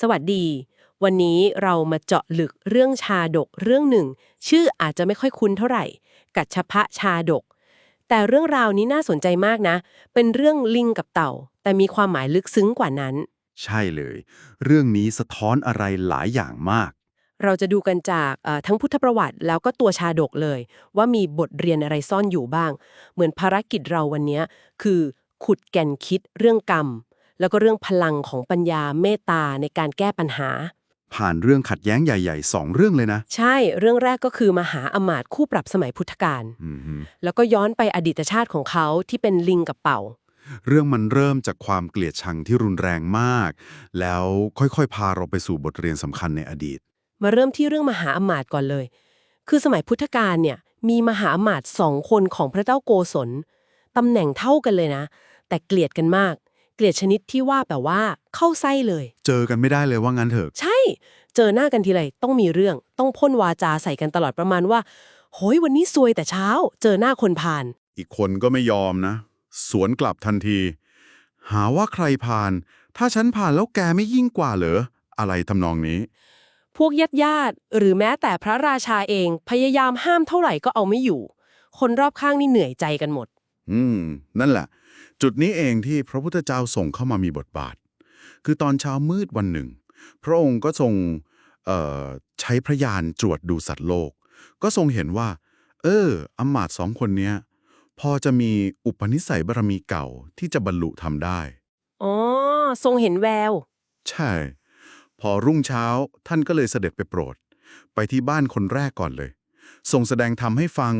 สวัสดี วันนี้เรามาเจาะลึกเรื่องชาดกเรื่องหนึ่ง ชื่ออาจจะไม่ค่อยคุ้นเท่าไหร่ กัจฉพะชาดก แต่เรื่องราวนี้น่าสนใจมากนะ เป็นเรื่องลิงกับเต่า แต่มีความหมายลึกซึ้งกว่านั้น ใช่เลย เรื่องนี้สะท้อนอะไรหลายอย่างมาก เราจะดูกันจากเอ่อทั้งพุทธประวัติแล้วก็ตัวชาดกเลย ว่ามีบทเรียนอะไรซ่อนอยู่บ้าง เหมือนภารกิจเราวันนี้คือขุดแก่นคิดเรื่องกรรม แล้วก็เรื่องพลังของปัญญาเมตตาในการแก้ปัญหา ผ่านเรื่องขัดแย้งใหญ่ๆสองเรื่องเลยนะ ใช่เรื่องแรกก็คือมหาอมาตย์คู่ปรับสมัยพุทธกาลอืมฮึแล้วก็ย้อนไปอดีตชาติของเขาที่เป็นลิงกับเป่า เรื่องมันเริ่มจากความเกลียดชังที่รุนแรงมาก แล้วค่อยๆ พาเราไปสู่บทเรียนสำคัญในอดีต มาเริ่มที่เรื่องมหาอมาตย์ก่อนเลย คือสมัยพุทธกาลเนี่ยมีมหาอมาตย์สองคนของพระเจ้าโกศลตำแหน่งเท่ากันเลยนะ แต่เกลียดกันมากเกลียดชนิดที่ว่าแบบว่าเข้าไส้เลย เจอกันไม่ได้เลยว่างั้นเถอะ ใช่ เจอหน้ากันทีไรต้องมีเรื่องต้องพ่นวาจาใส่กันตลอดประมาณว่า โหยวันนี้ซวยแต่เช้า เจอหน้าคนผ่าน อีกคนก็ไม่ยอมนะ สวนกลับทันที หาว่าใครผ่าน ถ้าฉันผ่านแล้วแกไม่ยิ่งกว่าเหรออะไรทำนองนี้ พวกญาติญาติๆหรือแม้แต่พระราชาเองพยายามห้ามเท่าไหร่ก็เอาไม่อยู่ คนรอบข้างนี่เหนื่อยใจกันหมด อืม นั่นแหละ จุดนี้เองที่พระพุทธเจ้าส่งเข้ามามีบทบาท คือตอนเช้ามืดวันหนึ่ง พระองค์ก็ทรงเอ่อใช้พระยานตรวจดูสัตว์โลก ก็ทรงเห็นว่า เอออำมาตย์สองคนเนี้ยพอจะมีอุปนิสัยบารมีเก่าที่จะบรรลุทำได้ อ๋อ ทรงเห็นแวว ใช่ พอรุ่งเช้าท่านก็เลยเสด็จไปโปรด ไปที่บ้านคนแรกก่อนเลย ทรงแสดงธรรมให้ฟัง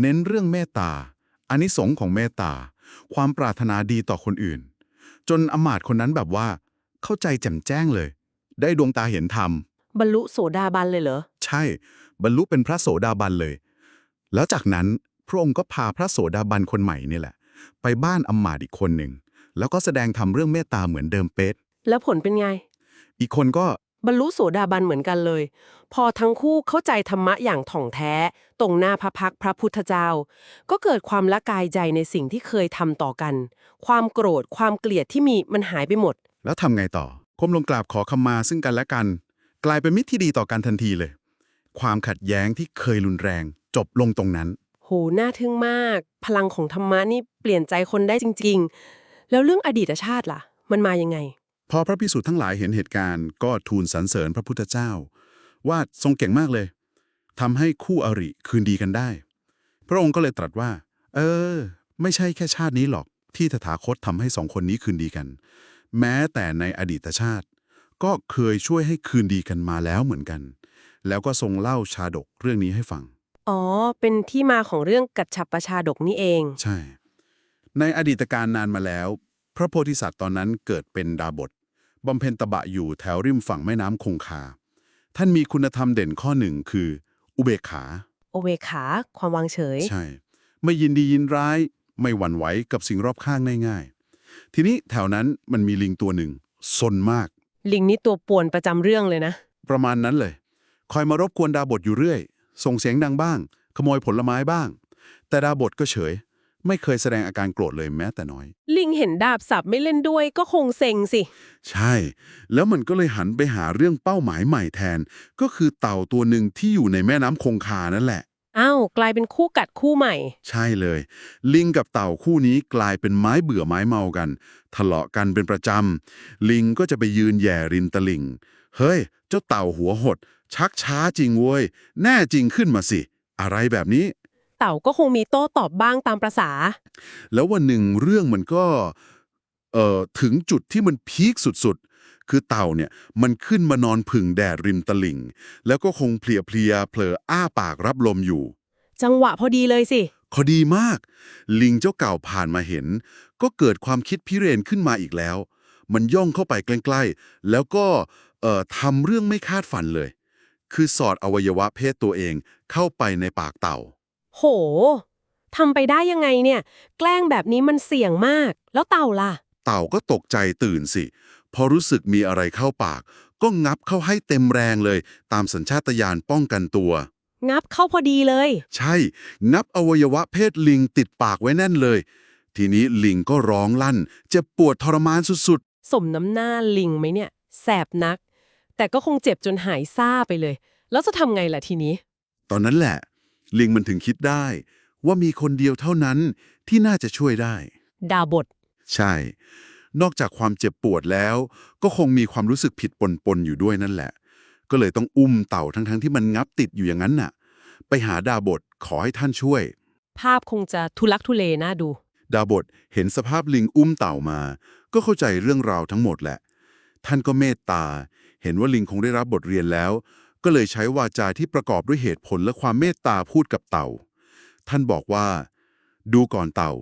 เน้นเรื่องเมตตาอานิสงส์ของเมตตา ความปรารถนาดีต่อคนอื่น จนอำมาตย์คนนั้นแบบว่า เข้าใจแจ่มแจ้งเลย ได้ดวงตาเห็นธรรม บรรลุโสดาบันเลยเหรอ ใช่ บรรลุเป็นพระโสดาบันเลย แล้วจากนั้นพระองค์ก็พาพระโสดาบันคนใหม่นี่แหละ ไปบ้านอำมาตย์อีกคนหนึ่ง แล้วก็แสดงธรรมเรื่องเมตตาเหมือนเดิมเป๊ะแล้วผลเป็นไง อีกคนก็ บรรลุโสดาบันเหมือนกันเลย พอทั้งคู่เข้าใจธรรมะอย่างถ่องแท้ ตรงหน้าพระพักตร์พระพุทธเจ้า ก็เกิดความละกายใจในสิ่งที่เคยทำต่อกัน ความโกรธความเกลียดที่มีมันหายไปหมด แล้วทำไงต่อก้มลงกราบขอขมาซึ่งกันและกัน กลายเป็นมิตรที่ดีต่อกันทันทีเลย ความขัดแย้งที่เคยรุนแรง จบลงตรงนั้น โหน่าทึ่งมาก พลังของธรรมะนี่เปลี่ยนใจคนได้จริง ๆ แล้วเรื่องอดีตชาติล่ะ มันมายังไง พอพระพิสุทธ์ทั้งหลายเห็นเหตุการณ์ก็ทูลสรรเสริญพระพุทธเจ้า ว่าทรงเก่งมากเลยทำให้คู่อริคืนดีกันได้ พระองค์ก็เลยตรัสว่า เออ ไม่ใช่แค่ชาตินี้หรอกที่ตถาคตทำให้สองคนนี้คืนดีกัน แม้แต่ในอดีตชาติ ก็เคยช่วยให้คืนดีกันมาแล้วเหมือนกัน แล้วก็ทรงเล่าชาดกเรื่องนี้ให้ฟัง อ๋อ เป็นที่มาของเรื่องกัจฉับประชาดกนี่เอง ใช่ ในอดีตการนานมาแล้ว พระโพธิสัตว์ตอนนั้นเกิดเป็นดาบท บำเพ็ญตบะอยู่แถวริมฝั่งแม่น้ำคงคา ท่านมีคุณธรรมเด่นข้อหนึ่งคือ อุเบกขาโอเวขา ความวางเฉย ใช่ ไม่ยินดียินร้าย ไม่หวั่นไหวกับสิ่งรอบข้างง่ายๆ ทีนี้แถวนั้นมันมีลิงตัวหนึ่งซนมาก ลิงนี่ตัวป่วนประจำเรื่องเลยนะ ประมาณนั้นเลย คอยมารบกวนดาบทอยู่เรื่อย ส่งเสียงดังบ้าง ขโมยผลไม้บ้าง แต่ดาบทก็เฉย ไม่เคยแสดงอาการโกรธเลยแม้แต่น้อย ลิงเห็นดาบสับไม่เล่นด้วยก็คงเซ็งสิ ใช่ แล้วมันก็เลยหันไปหาเรื่องเป้าหมายใหม่แทน ก็คือเต่าตัวหนึ่งที่อยู่ในแม่น้ำคงคานั่นแหละ อ้าว กลายเป็นคู่กัดคู่ใหม่ ใช่เลย ลิงกับเต่าคู่นี้กลายเป็นไม้เบื่อไม้เมากัน ทะเลาะกันเป็นประจำ ลิงก็จะไปยืนแย่ริมตลิ่ง เฮ้ย เจ้าเต่าหัวหด ชักช้าจริงเว้ย แน่จริงขึ้นมาสิ อะไรแบบนี้ เต่าก็คงมีโต้ตอบบ้างตามประษา แล้ววันหนึ่งเรื่องมันก็เอ่อถึงจุดที่มันพีคสุดๆ คือเต่าเนี่ยมันขึ้นมานอนผึ่งแดดริมตลิ่ง แล้วก็คงเพลียเพลียๆเผลออ้าปากรับลมอยู่ จังหวะพอดีเลยสิ พอดีมาก ลิงเจ้าเก่าผ่านมาเห็น ก็เกิดความคิดพิเรนขึ้นมาอีกแล้ว มันย่องเข้าไปใกล้ๆ แล้วก็เอ่อทำเรื่องไม่คาดฝันเลย คือสอดอวัยวะเพศตัวเองเข้าไปในปากเต่า โหทำไปได้ยังไงเนี่ย แกล้งแบบนี้มันเสี่ยงมาก แล้วเต่าล่ะ เต่าก็ตกใจตื่นสิ พอรู้สึกมีอะไรเข้าปาก ก็งับเข้าให้เต็มแรงเลย ตามสัญชาตญาณป้องกันตัว งับเข้าพอดีเลย ใช่ งับอวัยวะเพศลิงติดปากไว้แน่นเลย ทีนี้ลิงก็ร้องลั่น เจ็บปวดทรมานสุดสมน้ำหน้าลิงไหมเนี่ย แสบนัก แต่ก็คงเจ็บจนหายซ่าไปเลย แล้วจะทำไงล่ะทีนี้ตอนนั้นแหละ ลิงมันถึงคิดได้ ว่ามีคนเดียวเท่านั้นที่น่าจะช่วยได้ ดาบท ใช่ นอกจากความเจ็บปวดแล้ว ก็คงมีความรู้สึกผิดปนๆอยู่ด้วยนั่นแหละ ก็เลยต้องอุ้มเต่าทั้งๆที่มันงับติดอยู่อย่างนั้นน่ะ ไปหาดาบทขอให้ท่านช่วย ภาพคงจะทุลักทุเลน่าดู ดาบทเห็นสภาพลิงอุ้มเต่ามา ก็เข้าใจเรื่องราวทั้งหมดแหละ ท่านก็เมตตา เห็นว่าลิงคงได้รับบทเรียนแล้ว ก็เลยใช้วาจาที่ประกอบด้วยเหตุผลและความเมตตาพูดกับเต่า ท่านบอกว่า ดูก่อนเต่า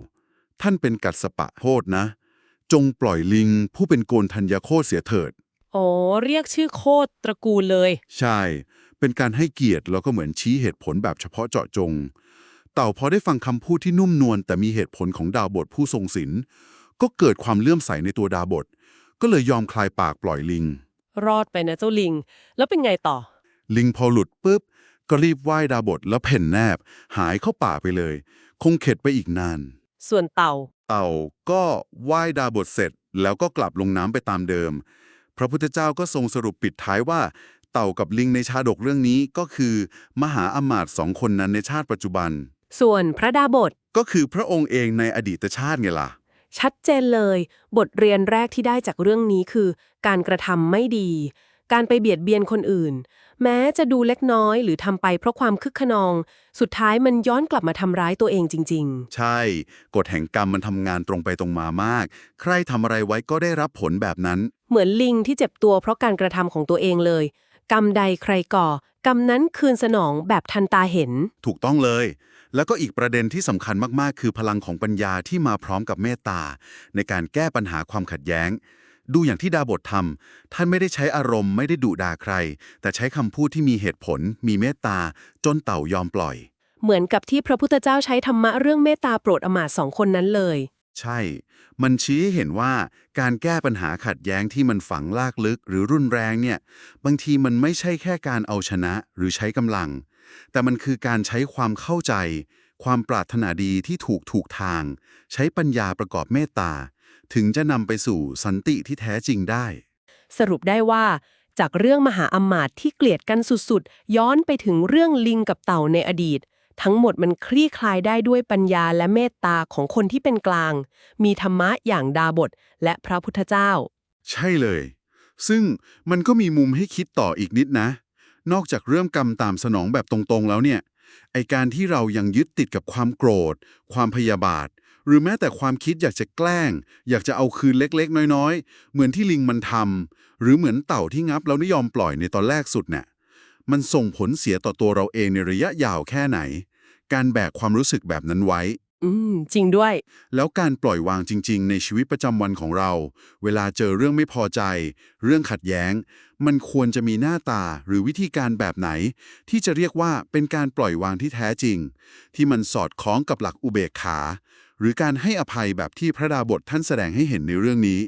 ท่านเป็นกัดสปะโทษนะ จงปล่อยลิงผู้เป็นโกนธัญญาโคตรเสียเถิด อ๋อ เรียกชื่อโคตรตระกูลเลย ใช่ เป็นการให้เกียรติแล้วก็เหมือนชี้เหตุผลแบบเฉพาะเจาะจง เต่าพอได้ฟังคำพูดที่นุ่มนวลแต่มีเหตุผลของดาวบทผู้ทรงศีลก็เกิดความเลื่อมใสในตัวดาวบท ก็เลยยอมคลายปากปล่อยลิง รอดไปนะเจ้าลิง แล้วเป็นไงต่อ ลิงพอหลุดปุ๊บ ก็รีบไหว้ดาวบทแล้วเพ่นแนบ หายเข้าป่าไปเลย คงเข็ดไปอีกนาน ส่วนเต่า เต่าก็ไหว้ดาบทเสร็จ แล้วก็กลับลงน้ำไปตามเดิม พระพุทธเจ้าก็ทรงสรุปปิดท้ายว่า เต่ากับลิงในชาดกเรื่องนี้ก็คือ มหาอมาตย์สองคนนั้นในชาติปัจจุบัน ส่วนพระดาบทก็คือพระองค์เองในอดีตชาติไงล่ะชัดเจนเลย บทเรียนแรกที่ได้จากเรื่องนี้คือ การกระทำไม่ดี การไปเบียดเบียนคนอื่น แม้จะดูเล็กน้อยหรือทำไปเพราะความคึกขนอง สุดท้ายมันย้อนกลับมาทำร้ายตัวเองจริงใช่ กฎแห่งกรรมมันทำงานตรงไปตรงมามาก ใครทำอะไรไว้ก็ได้รับผลแบบนั้นๆเหมือนลิงที่เจ็บตัวเพราะการกระทำของตัวเองเลย กรรมใดใครก่อ กรรมนั้นคืนสนองแบบทันตาเห็น ถูกต้องเลย แล้วก็อีกประเด็นที่สำคัญมากๆ คือพลังของปัญญาที่มาพร้อมกับเมตตาในการแก้ปัญหาความขัดแย้ง ดูอย่างที่ดาบททำท่านไม่ได้ใช้อารมณ์ไม่ได้ดุด่าใคร แต่ใช้คำพูดที่มีเหตุผล มีเมตตา จนเต่ายอมปล่อย เหมือนกับที่พระพุทธเจ้าใช้ธรรมะเรื่องเมตตาโปรดอมาตย์สองคนนั้นเลย ใช่ มันชี้ให้เห็นว่าการแก้ปัญหาขัดแย้งที่มันฝังลากลึกหรือรุนแรงเนี่ย บางทีมันไม่ใช่แค่การเอาชนะหรือใช้กำลัง แต่มันคือการใช้ความเข้าใจ ความปรารถนาดีที่ถูกถูกทาง ใช้ปัญญาประกอบเมตตา ถึงจะนำไปสู่สันติที่แท้จริงได้ สรุปได้ว่า จากเรื่องมหาอำมาตย์ที่เกลียดกันสุดๆ ย้อนไปถึงเรื่องลิงกับเต่าในอดีต ทั้งหมดมันคลี่คลายได้ด้วยปัญญาและเมตตาของคนที่เป็นกลาง มีธรรมะอย่างดาบทและพระพุทธเจ้า ใช่เลย ซึ่งมันก็มีมุมให้คิดต่ออีกนิดนะ นอกจากเรื่องกรรมตามสนองแบบตรงๆแล้วเนี่ยไอการที่เรายังยึดติดกับความโกรธ ความพยาบาท หรือแม้แต่ความคิดอยากจะแกล้ง อยากจะเอาคืนเล็กๆ น้อยๆ เหมือนที่ลิงมันทำหรือเหมือนเต่าที่งับแล้วไม่ยอมปล่อยในตอนแรกสุดเนี่ยมันส่งผลเสียต่อตัวเราเองในระยะยาวแค่ไหน การแบกความรู้สึกแบบนั้นไว้ อืม จริงด้วย แล้วการปล่อยวางจริง ๆ ในชีวิตประจำวันของเรา เวลาเจอเรื่องไม่พอใจ เรื่องขัดแย้ง มันควรจะมีหน้าตาหรือวิธีการแบบไหน ที่จะเรียกว่าเป็นการปล่อยวางที่แท้จริง ที่มันสอดคล้องกับหลักอุเบกขา หรือการให้อภัยแบบที่พระดาบทท่านแสดงให้เห็นในเรื่องนี้